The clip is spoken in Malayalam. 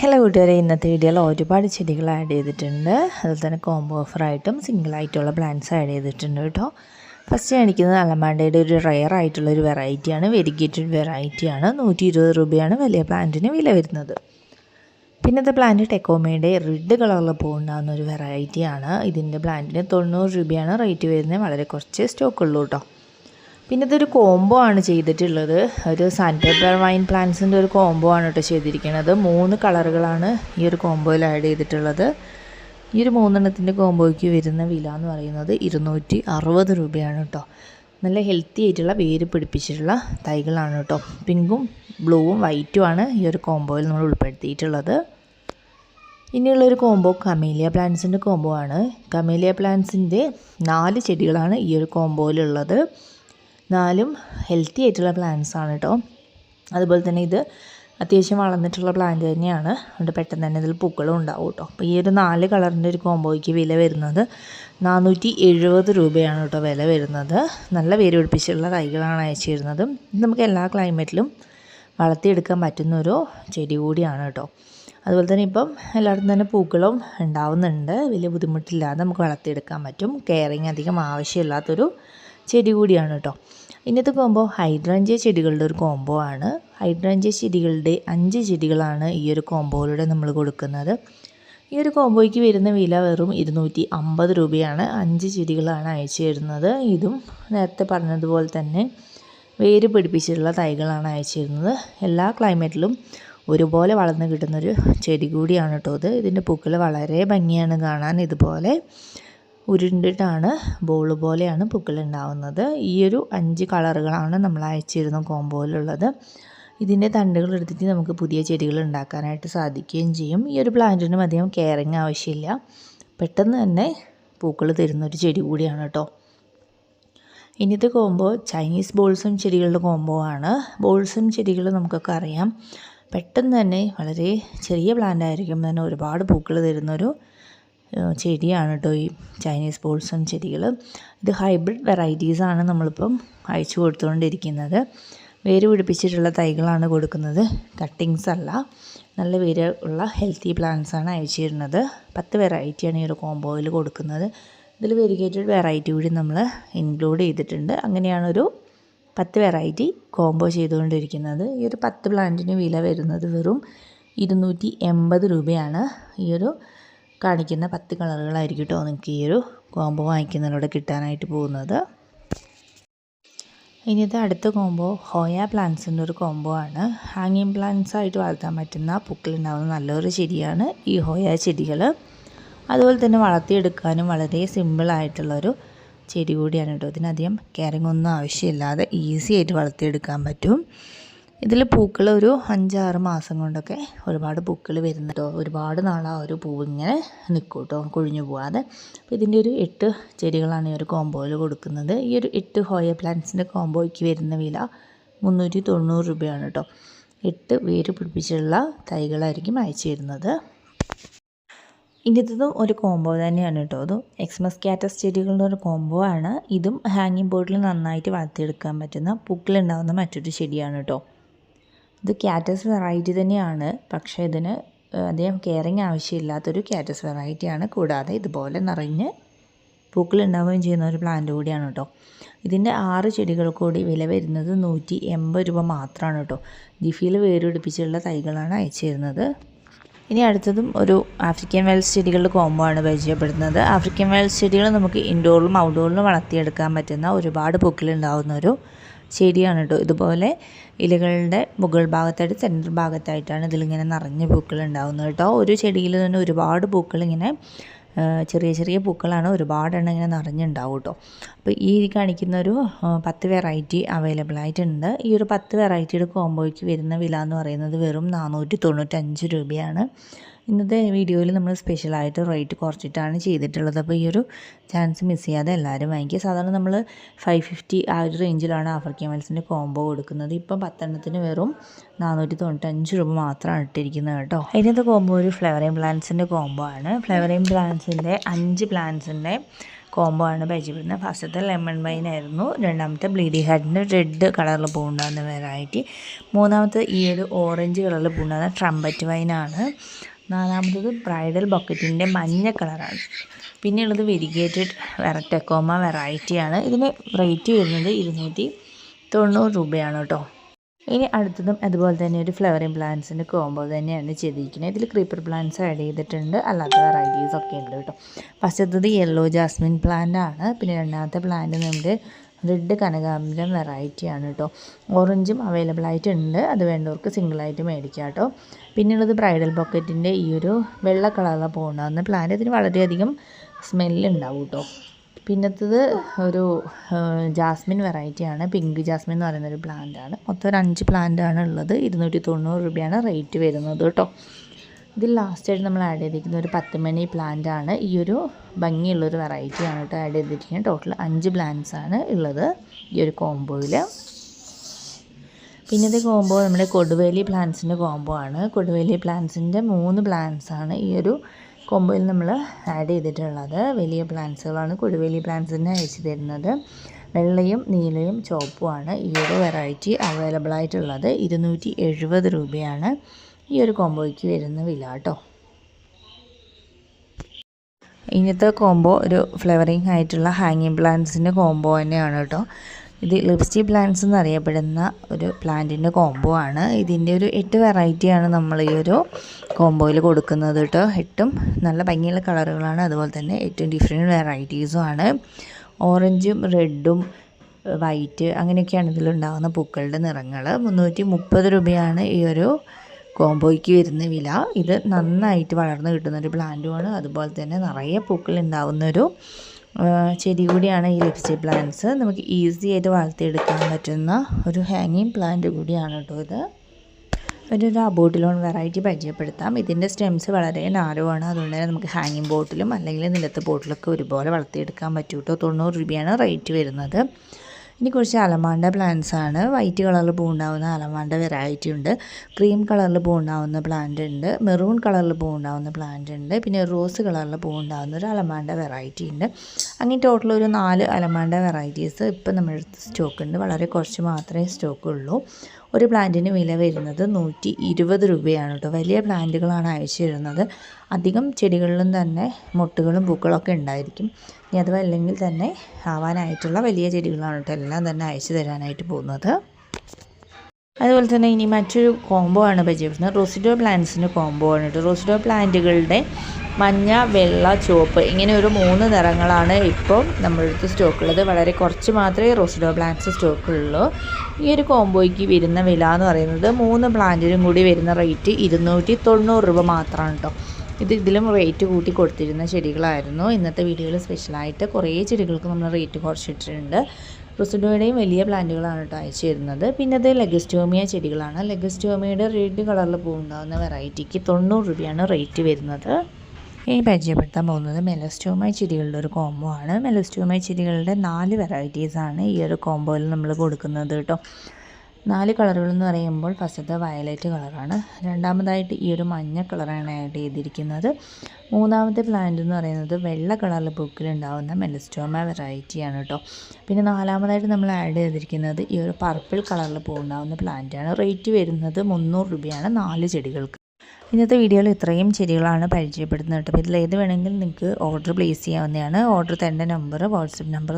ഹലോ കൂട്ടുകാരെ ഇന്നത്തെ വീഡിയോയിൽ ഒരുപാട് ചെടികൾ ആഡ് ചെയ്തിട്ടുണ്ട്. അതുപോലെ തന്നെ കോംബോ ഓഫറായിട്ടും സിംഗിളായിട്ടുള്ള പ്ലാന്റ്സ് ആഡ് ചെയ്തിട്ടുണ്ട് കേട്ടോ. ഫസ്റ്റ് കാണിക്കുന്നത് അലമാണ്ടയുടെ ഒരു റയർ ആയിട്ടുള്ള ഒരു വെറൈറ്റിയാണ് വെരിഗേറ്റഡ് വെറൈറ്റിയാണ് നൂറ്റി ഇരുപത് രൂപയാണ് വലിയ പ്ലാന്റിന് വില വരുന്നത്. പിന്നത്തെ പ്ലാന്റ് ടെക്കോമയുടെ റെഡ് കളറിൽ പോകുന്നൊരു വെറൈറ്റിയാണ് ഇതിന്റെ പ്ലാന്റിന് തൊണ്ണൂറ് രൂപയാണ് റേറ്റ് വരുന്നത്. വളരെ കുറച്ച് സ്റ്റോക്ക് ഉള്ളൂ കേട്ടോ. പിന്നെ ഇതൊരു കോംബോ ആണ് ചെയ്തിട്ടുള്ളത്. ഒരു സാൻഡ് പേപ്പർ വൈൻ പ്ലാന്റ്സിന്റെ ഒരു കോംബോ ആണ് കേട്ടോ ചെയ്തിരിക്കുന്നത്. മൂന്ന് കളറുകളാണ് ഈ ഒരു കോംബോയിൽ ആഡ് ചെയ്തിട്ടുള്ളത്. ഈ ഒരു മൂന്നെണ്ണത്തിന്റെ കോംബോയ്ക്ക് വരുന്ന വില എന്ന് പറയുന്നത് ഇരുന്നൂറ്റി അറുപത് രൂപയാണ് കേട്ടോ. നല്ല ഹെൽത്തി ആയിട്ടുള്ള വേര് പിടിപ്പിച്ചിട്ടുള്ള തൈകളാണ് കേട്ടോ. പിങ്കും ബ്ലൂവും വൈറ്റുമാണ് ഈ ഒരു കോംബോയിൽ നമ്മൾ ഉൾപ്പെടുത്തിയിട്ടുള്ളത്. ഇനിയുള്ളൊരു കോംബോ കമേലിയ പ്ലാന്റ്സിന്റെ കോംബോ ആണ്. കമേലിയ പ്ലാന്റ്സിന്റെ നാല് ചെടികളാണ് ഈ ഒരു കോംബോയിലുള്ളത് നാലും ഹെൽത്തി ആയിട്ടുള്ള പ്ലാന്റ്സ് ആണ് കേട്ടോ അതുപോലെ തന്നെ ഇത് അത്യാവശ്യം വളർന്നിട്ടുള്ള പ്ലാന്റ് തന്നെയാണ്. അതുകൊണ്ട് പെട്ടെന്ന് തന്നെ ഇതിൽ പൂക്കളും ഉണ്ടാവും കേട്ടോ അപ്പോൾ ഈ ഒരു നാല് കളറിന്റെ ഒരു കോംബോയ്ക്ക് വില വരുന്നത് നാനൂറ്റി എഴുപത് രൂപയാണ് കേട്ടോ വില വരുന്നത്. നല്ല വേര് പിടിപ്പിച്ചുള്ള തൈകളാണ് അയച്ചിരുന്നത്. ഇത് നമുക്ക് എല്ലാ ക്ലൈമറ്റിലും വളർത്തിയെടുക്കാൻ പറ്റുന്ന ഒരു ചെടി കൂടിയാണ് കേട്ടോ അതുപോലെ തന്നെ ഇപ്പം എല്ലായിടത്തും തന്നെ പൂക്കളും ഉണ്ടാവുന്നുണ്ട്. വലിയ ബുദ്ധിമുട്ടില്ലാതെ നമുക്ക് വളർത്തിയെടുക്കാൻ പറ്റും. കെയറിങ് അധികം ആവശ്യമില്ലാത്തൊരു ചെടി കൂടിയാണ് കേട്ടോ ഇന്നത്തെ കോംബോ ഹൈഡ്രാഞ്ചിയ ചെടികളുടെ ഒരു കോംബോ ആണ്. ഹൈഡ്രാഞ്ചിയ ചെടികളുടെ അഞ്ച് ചെടികളാണ് ഈ ഒരു കോംബോയിലൂടെ നമ്മൾ കൊടുക്കുന്നത്. ഈ ഒരു കോംബോയ്ക്ക് വരുന്ന വില വെറും ഇരുന്നൂറ്റി അമ്പത് രൂപയാണ്. അഞ്ച് ചെടികളാണ് അയച്ചു തരുന്നത്. ഇതും നേരത്തെ പറഞ്ഞതുപോലെ തന്നെ വേര് പിടിപ്പിച്ചിട്ടുള്ള തൈകളാണ് അയച്ചു തരുന്നത്. എല്ലാ ക്ലൈമറ്റിലും ഒരുപോലെ വളർന്ന് കിട്ടുന്നൊരു ചെടി കൂടിയാണ് കേട്ടോ ഇത്. ഇതിന്റെ പൂക്കൾ വളരെ ഭംഗിയാണ് കാണാൻ ഇതുപോലെ. ഉരുണ്ടിട്ടാണ് ബോൾ പോലെയാണ് പൂക്കൾ ഉണ്ടാവുന്നത് ഈ ഒരു അഞ്ച് കളറുകളാണ് നമ്മൾ അയച്ചിരുന്ന കോമ്പോയിലുള്ളത്. ഇതിന്റെ തണ്ടുകൾ എടുത്തിട്ട് നമുക്ക് പുതിയ ചെടികൾ ഉണ്ടാക്കാനായിട്ട് സാധിക്കുകയും ചെയ്യും. ഈ ഒരു പ്ലാന്റിനും അധികം കെയറിങ് ആവശ്യമില്ല. പെട്ടെന്ന് തന്നെ പൂക്കൾ തരുന്ന ഒരു ചെടി കൂടിയാണ് കേട്ടോ. ഇന്നത്തെ കോംബോ ചൈനീസ് ബോൾസും ചെടികളുടെ കോംബോ ആണ്. ബോൾസും ചെടികൾ നമുക്കൊക്കെ അറിയാം. പെട്ടെന്ന് തന്നെ വളരെ ചെറിയ പ്ലാന്റ് ആയിരിക്കും തന്നെ ഒരുപാട് പൂക്കൾ തരുന്നൊരു ചെടിയാണ് കേട്ടോ ഈ ചൈനീസ് ബോൾസം ചെടികൾ ഇത് ഹൈബ്രിഡ് വെറൈറ്റീസാണ് നമ്മളിപ്പം അയച്ചു കൊടുത്തുകൊണ്ടിരിക്കുന്നത് വേര് പിടിപ്പിച്ചിട്ടുള്ള തൈകളാണ് കൊടുക്കുന്നത്. കട്ടിങ്സ് അല്ല. നല്ല വേര് ഉള്ള ഹെൽത്തി പ്ലാന്റ്സ് ആണ് അയച്ചു തരുന്നത് പത്ത് വെറൈറ്റിയാണ് ഈ ഒരു കോംബോയിൽ കൊടുക്കുന്നത്. ഇതിൽ വെരിഗേറ്റഡ് വെറൈറ്റി കൂടി നമ്മൾ ഇൻക്ലൂഡ് ചെയ്തിട്ടുണ്ട്. അങ്ങനെയാണൊരു പത്ത് വെറൈറ്റി കോംബോ ചെയ്തുകൊണ്ടിരിക്കുന്നത്. ഈ ഒരു പത്ത് പ്ലാന്റിന് വില വരുന്നത് വെറും ഇരുന്നൂറ്റി എൺപത് രൂപയാണ്. ഈ ഒരു കാണിക്കുന്ന പത്ത് കളറുകളായിരിക്കും കേട്ടോ നിങ്ങൾക്ക് ഈ ഒരു കോംബോ വാങ്ങിക്കുന്നതിലൂടെ കിട്ടാനായിട്ട് പോകുന്നത്. ഇനി ഇത് അടുത്ത കോംബോ ഹോയ പ്ലാന്റ്സിന്റെ ഒരു കോംബോ ആണ്. ഹാങ്ങിങ് പ്ലാന്റ്സ് ആയിട്ട് വളർത്താൻ പറ്റുന്ന പൂക്കളുണ്ടാകുന്ന നല്ലൊരു ചെടിയാണ് ഈ ഹോയ ചെടികൾ അതുപോലെ തന്നെ വളർത്തിയെടുക്കാനും വളരെ സിമ്പിളായിട്ടുള്ളൊരു ചെടി കൂടിയാണ് കേട്ടോ ഇതിനധികം കെയറിങ് ഒന്നും ആവശ്യമില്ലാതെ ഈസി ആയിട്ട് വളർത്തിയെടുക്കാൻ പറ്റും. ഇതിൽ പൂക്കൾ ഒരു അഞ്ചാറ് മാസം കൊണ്ടൊക്കെ ഒരുപാട് പൂക്കൾ വരുന്നുണ്ടോ. ഒരുപാട് നാളാ ഒരു പൂവ് ഇങ്ങനെ നിൽക്കും കേട്ടോ കൊഴിഞ്ഞു പോവാതെ. അപ്പോൾ ഇതിന്റെ ഒരു എട്ട് ചെടികളാണ് ഈ ഒരു കോംബോയിൽ കൊടുക്കുന്നത്. ഈ ഒരു എട്ട് ഹോയ പ്ലാന്റ്സിന്റെ കോംബോയ്ക്ക് വരുന്ന വില മുന്നൂറ്റി തൊണ്ണൂറ് രൂപയാണ് കേട്ടോ എട്ട് വേര് പിടിപ്പിച്ചുള്ള തൈകളായിരിക്കും അയച്ചു തരുന്നത്. ഇന്നത്തതും ഒരു കോംബോ തന്നെയാണ് കേട്ടോ അതും എക്സ്മസ് കാറ്റസ് ചെടികളുടെ ഒരു കോംബോ ആണ്. ഇതും ഹാങ്ങിങ് ബോർഡിൽ നന്നായിട്ട് വളർത്തിയെടുക്കാൻ പറ്റുന്ന പൂക്കളുണ്ടാകുന്ന മറ്റൊരു ചെടിയാണ് കേട്ടോ ഇത് ക്യാറ്റസ് വെറൈറ്റി തന്നെയാണ്. പക്ഷേ ഇതിന് അധികം കെയറിങ് ആവശ്യമില്ലാത്തൊരു ക്യാറ്റസ് വെറൈറ്റിയാണ് കൂടാതെ ഇതുപോലെ നിറഞ്ഞ് പൂക്കളുണ്ടാവുകയും ചെയ്യുന്ന ഒരു പ്ലാന്റ് കൂടിയാണ് കേട്ടോ. ഇതിന്റെ ആറ് ചെടികൾ കൂടി വില വരുന്നത് നൂറ്റി എൺപത് രൂപ മാത്രമാണ് കേട്ടോ. ജിഫിയിൽ വേരുപിടിപ്പിച്ചുള്ള തൈകളാണ് അയച്ചു തരുന്നത്. ഇനി അടുത്തതും ഒരു ആഫ്രിക്കൻ വെൽസ് ചെടികളുടെ കോംബോ ആണ് പരിചയപ്പെടുന്നത് ആഫ്രിക്കൻ വെൽസ് ചെടികൾ നമുക്ക് ഇൻഡോറിലും ഔട്ട്ഡോറിലും വളർത്തിയെടുക്കാൻ പറ്റുന്ന ഒരുപാട് പൂക്കളുണ്ടാവുന്ന ഒരു ചെടിയാണ് കേട്ടോ ഇതുപോലെ ഇലകളുടെ മുകൾ ഭാഗത്തായിട്ട് സെന്റർ ഭാഗത്തായിട്ടാണ് ഇതിലിങ്ങനെ നിറഞ്ഞ പൂക്കൾ ഉണ്ടാകുന്നത് കേട്ടോ. ഒരു ചെടിയിൽ തന്നെ ഒരുപാട് പൂക്കൾ ഇങ്ങനെ ചെറിയ ചെറിയ പൂക്കളാണ് ഒരുപാടെണ്ണം ഇങ്ങനെ നിറഞ്ഞുണ്ടാവും കേട്ടോ. അപ്പോൾ ഈ കാണിക്കുന്ന ഒരു പത്ത് വെറൈറ്റി അവൈലബിൾ ആയിട്ടുണ്ട്. ഈ ഒരു പത്ത് വെറൈറ്റിയുടെ കോംബോയ്ക്ക് വരുന്ന വില എന്ന് പറയുന്നത് വെറും നാനൂറ്റി തൊണ്ണൂറ്റഞ്ച് രൂപയാണ്. ഇന്നത്തെ വീഡിയോയിൽ നമ്മൾ സ്പെഷ്യലായിട്ട് റേറ്റ് കുറച്ചിട്ടാണ് ചെയ്തിട്ടുള്ളത്. അപ്പോൾ ഈ ഒരു ചാൻസ് മിസ് ചെയ്യാതെ എല്ലാവരും വാങ്ങിക്കുക. സാധാരണ നമ്മൾ ഫൈവ് ഫിഫ്റ്റി ആ ഒരു റേഞ്ചിലാണ് ആഫ്രിക്കൻ മെൽസിന്റെ കോംബോ കൊടുക്കുന്നത്. ഇപ്പം പത്തെണ്ണത്തിന് വെറും നാനൂറ്റി തൊണ്ണൂറ്റഞ്ച് രൂപ മാത്രമാണ് ഇട്ടിരിക്കുന്നത് കേട്ടോ. അതിനകത്ത് കോംബോ ഒരു ഫ്ലവറിങ് പ്ലാന്റ്സിന്റെ കോംബോ ആണ്. ഫ്ലവറിങ് പ്ലാന്റ്സിന്റെ അഞ്ച് പ്ലാന്റ്സിന്റെ കോംബോ ആണ് പരിചയപ്പെടുന്നത്. ഫസ്റ്റത്തെ ലെമൺ വൈൻ ആയിരുന്നു. രണ്ടാമത്തെ ബ്ലീഡി ഹാർട്ടിന്റെ റെഡ് കളറിൽ പൂണ്ടാകുന്ന വെറൈറ്റി മൂന്നാമത്തെ ഈ ഒരു ഓറഞ്ച് കളറിൽ പൂണ്ടാകുന്ന ട്രംപറ്റ് വൈനാണ് നാലാമത്തത് ബ്രൈഡൽ ബക്കറ്റിന്റെ മഞ്ഞ കളറാണ്. പിന്നെയുള്ളത് വെരിഗേറ്റഡ് ടെക്കോമ വെറൈറ്റിയാണ്. ഇതിന് റേറ്റ് വരുന്നത് ഇരുന്നൂറ്റി തൊണ്ണൂറ് രൂപയാണ് കേട്ടോ. ഇനി അടുത്തതും അതുപോലെ തന്നെ ഒരു ഫ്ലവറിങ് പ്ലാന്റ്സിന്റെ കോംബോ തന്നെയാണ് ചെയ്തിരിക്കുന്നത്. ഇതിൽ ക്രീപ്പർ പ്ലാന്റ്സ് ആഡ് ചെയ്തിട്ടുണ്ട്. അല്ലാത്ത വെറൈറ്റീസ് ഒക്കെ ഉണ്ട് കേട്ടോ. ഫസ്റ്റത്തത് യെല്ലോ ജാസ്മിൻ പ്ലാന്റ് ആണ് പിന്നെ രണ്ടാമത്തെ പ്ലാന്റ് നമ്മുടെ റെഡ് കനകാംബരം വെറൈറ്റിയാണ് കേട്ടോ ഓറഞ്ചും അവൈലബിൾ ആയിട്ടുണ്ട്. അത് വേണ്ടവർക്ക് സിംഗിളായിട്ട് മേടിക്കാം കേട്ടോ പിന്നെയുള്ളത് ബ്രൈഡൽ പോക്കറ്റിന്റെ ഈ ഒരു വെള്ള കളറിലാണ് പോകുന്ന പ്ലാൻ ഇതിന് വളരെയധികം സ്മെല്ലുണ്ടാവും കേട്ടോ പിന്നത്തത് ഒരു ജാസ്മിൻ വെറൈറ്റി ആണ്. പിങ്ക് ജാസ്മിൻ എന്ന് പറയുന്ന ഒരു പ്ലാന്റ് ആണ്. മൊത്തം ഒരു അഞ്ച് പ്ലാന്റ് ആണ് ഉള്ളത്. ഇരുന്നൂറ്റി തൊണ്ണൂറ് രൂപയാണ് റേറ്റ് വരുന്നത് കേട്ടോ ഇതിൽ ലാസ്റ്റായിട്ട് നമ്മൾ ആഡ് ചെയ്തിരിക്കുന്ന ഒരു പത്ത് മണി പ്ലാന്റ് ആണ്. ഈ ഒരു ഭംഗിയുള്ളൊരു വെറൈറ്റി ആണ് കേട്ടോ ആഡ് ചെയ്തിരിക്കുന്നത്. ടോട്ടൽ അഞ്ച് പ്ലാന്റ്സ് ആണ് ഉള്ളത് ഈ ഒരു കോംബോയിൽ പിന്നെ പിന്നത്തെ കോംബോ നമ്മുടെ കൊടുവേലി പ്ലാന്റ്സിന്റെ കോംബോ ആണ്. കൊടുവേലി പ്ലാന്റ്സിന്റെ മൂന്ന് പ്ലാന്റ്സ് ആണ് ഈ ഒരു കോംബോയിൽ നമ്മൾ ആഡ് ചെയ്തിട്ടുള്ളത്. വലിയ പ്ലാന്റ്സുകളാണ് കൊടുവേലി പ്ലാന്റ്സിന് അയച്ചു തരുന്നത്. വെള്ളയും നീലയും ചുവപ്പുമാണ് ഈ ഒരു വെറൈറ്റി അവൈലബിൾ ആയിട്ടുള്ളത്. ഇരുന്നൂറ്റി എഴുപത് രൂപയാണ്. ഈ ഒരു കോംബോയ്ക്ക് വരുന്ന വില കേട്ടോ. ഇന്നത്തെ കോംബോ ഒരു ഫ്ലവറിങ് ആയിട്ടുള്ള ഹാങ്ങിങ് പ്ലാന്റ്സിന്റെ കോംബോ തന്നെയാണ് കേട്ടോ. ഇത് ലിപ്സ്റ്റിക് പ്ലാന്റ്സ് എന്നറിയപ്പെടുന്ന ഒരു പ്ലാന്റിന്റെ കോംബോ ആണ്. ഇതിന്റെ ഒരു എട്ട് വെറൈറ്റിയാണ് നമ്മൾ ഈ ഒരു കോംബോയിൽ കൊടുക്കുന്നത് കേട്ടോ. എട്ടും നല്ല ഭംഗിയുള്ള കളറുകളാണ്. അതുപോലെ തന്നെ ഏറ്റവും ഡിഫറെന്റ് വെറൈറ്റീസും ആണ്. ഓറഞ്ചും റെഡും വൈറ്റ് അങ്ങനെയൊക്കെയാണ് ഇതിലുണ്ടാകുന്ന പൂക്കളുടെ നിറങ്ങൾ മുന്നൂറ്റി മുപ്പത് രൂപയാണ് ഈ ഒരു കോംബോയ്ക്ക് വരുന്ന വില. ഇത് നന്നായിട്ട് വളർന്നു കിട്ടുന്ന ഒരു പ്ലാന്റുമാണ്. അതുപോലെ തന്നെ നിറയെ പൂക്കൾ ഉണ്ടാകുന്നൊരു ചെടി കൂടിയാണ് ഈ ലിപ്സ്റ്റിക് പ്ലാന്റ്സ് നമുക്ക് ഈസി ആയിട്ട് വളർത്തിയെടുക്കാൻ പറ്റുന്ന ഒരു ഹാങ്ങിങ് പ്ലാന്റ് കൂടിയാണ് കേട്ടോ ഇത്. ഒരു ബോട്ടിലോൺ വെറൈറ്റി പരിചയപ്പെടുത്താം. ഇതിന്റെ സ്റ്റെംസ് വളരെ നാരുമാണ് അതുകൊണ്ട് തന്നെ നമുക്ക് ഹാങ്ങിങ് ബോട്ടിലും അല്ലെങ്കിൽ നിലത്ത് ബോട്ടിലൊക്കെ ഒരുപോലെ വളർത്തിയെടുക്കാൻ പറ്റൂട്ടോ തൊണ്ണൂറ് രൂപയാണ് റേറ്റ് വരുന്നത്. ഇനി കുറച്ച് അലമാണ്ട പ്ലാന്റ്സ് ആണ്. വൈറ്റ് കളറിൽ പൂണ്ടാവുന്ന അലമാണ്ട വെറൈറ്റി ഉണ്ട്. ക്രീം കളറിൽ പൂണ്ടാവുന്ന പ്ലാന്റ് ഉണ്ട്. മെറൂൺ കളറിൽ പൂണ്ടാവുന്ന പ്ലാന്റ് ഉണ്ട്. പിന്നെ റോസ് കളറിൽ പൂണ്ടാവുന്ന ഒരു അലമാണ്ട വെറൈറ്റി ഉണ്ട്. അങ്ങനെ ടോട്ടൽ ഒരു നാല് അലമാണ്ട വെറൈറ്റീസ് ഇപ്പം നമ്മുടെ അടുത്ത് സ്റ്റോക്ക് ഉണ്ട്. വളരെ കുറച്ച് മാത്രമേ സ്റ്റോക്ക് ഉള്ളൂ. ഒരു പ്ലാന്റിന് വില വരുന്നത് നൂറ്റി ഇരുപത് രൂപയാണ് കേട്ടോ. വലിയ പ്ലാന്റുകളാണ് അയച്ചു തരുന്നത്. അധികം ചെടികളിലും തന്നെ മുട്ടുകളും പൂക്കളൊക്കെ ഉണ്ടായിരിക്കും. ഇനി അഥവാ അല്ലെങ്കിൽ തന്നെ ആവാനായിട്ടുള്ള വലിയ ചെടികളാണ് കേട്ടോ. എല്ലാം തന്നെ അയച്ചു തരാനായിട്ട് പോകുന്നത്. അതുപോലെ തന്നെ ഇനി മറ്റൊരു കോംബോ ആണ് പരിചയപ്പെടുന്നത്. റോസിഡോ പ്ലാന്റ്സിന്റെ കോംബോ ആണ് കേട്ടോ. റോസിഡോ പ്ലാന്റുകളുടെ മഞ്ഞ വെള്ള ചുവപ്പ് ഇങ്ങനെ ഒരു മൂന്ന് നിറങ്ങളാണ് ഇപ്പം നമ്മുടെ അടുത്ത് സ്റ്റോക്കുള്ളത് വളരെ കുറച്ച് മാത്രമേ റോസിഡോ പ്ലാന്റ്സ് സ്റ്റോക്കുള്ളൂ ഈ ഒരു കോംബോയ്ക്ക് വരുന്ന വില എന്ന് പറയുന്നത് മൂന്ന് പ്ലാന്റിനും കൂടി വരുന്ന റേറ്റ് ഇരുന്നൂറ്റി തൊണ്ണൂറ് രൂപ മാത്രമാണ് കേട്ടോ. ഇത് ഇതിലും റേറ്റ് കൂട്ടി കൊടുത്തിരുന്ന ചെടികളായിരുന്നു. ഇന്നത്തെ വീഡിയോയിൽ സ്പെഷ്യലായിട്ട് കുറേ ചെടികൾക്ക് നമ്മൾ റേറ്റ് കുറച്ചിട്ടുണ്ട് റൊസിഡോയുടെയും വലിയ പ്ലാന്റുകളാണ് കേട്ടോ അയച്ചു തരുന്നത്. പിന്നെ അത് ലെഗസ്റ്റോമിയ ചെടികളാണ്. ലെഗസ്റ്റോമിയയുടെ റെഡ് കളറിൽ പൂവുണ്ടാകുന്ന വെറൈറ്റിക്ക് തൊണ്ണൂറ് രൂപയാണ് റേറ്റ് വരുന്നത്. ഈ പരിചയപ്പെടുത്താൻ പോകുന്നത് മെലസ്റ്റോമൈ ചെടികളുടെ ഒരു കോംബോ ആണ്. മെലസ്റ്റോമൈ ചെടികളുടെ നാല് വെറൈറ്റീസാണ് ഈ ഒരു കോംബോയിൽ നമ്മൾ കൊടുക്കുന്നത് കേട്ടോ. നാല് കളറുകൾ എന്ന് പറയുമ്പോൾ ഫസ്റ്റത്തെ വയലറ്റ് കളറാണ്. രണ്ടാമതായിട്ട് ഈ ഒരു മഞ്ഞ കളറാണ് ആഡ് ചെയ്തിരിക്കുന്നത്. മൂന്നാമത്തെ പ്ലാന്റ് എന്ന് പറയുന്നത് വെള്ള കളറിൽ പൂക്കിലുണ്ടാകുന്ന മെലസ്റ്റോമ വെറൈറ്റിയാണ് കേട്ടോ പിന്നെ നാലാമതായിട്ട് നമ്മൾ ആഡ് ചെയ്തിരിക്കുന്നത് ഈ ഒരു പർപ്പിൾ കളറിൽ പ്ലാന്റ് പ്ലാന്റാണ് റേറ്റ് വരുന്നത് മുന്നൂറ് രൂപയാണ് നാല് ചെടികൾക്ക്. ഇന്നത്തെ വീഡിയോയിൽ ഇത്രയും ചെടികളാണ് പരിചയപ്പെടുന്നത് കേട്ടോ ഇതിൽ ഏത് വേണമെങ്കിലും നിങ്ങൾക്ക് ഓർഡർ പ്ലേസ് ചെയ്യാവുന്നതാണ്. ഓർഡർ തരേണ്ട നമ്പർ വാട്സപ്പ് നമ്പർ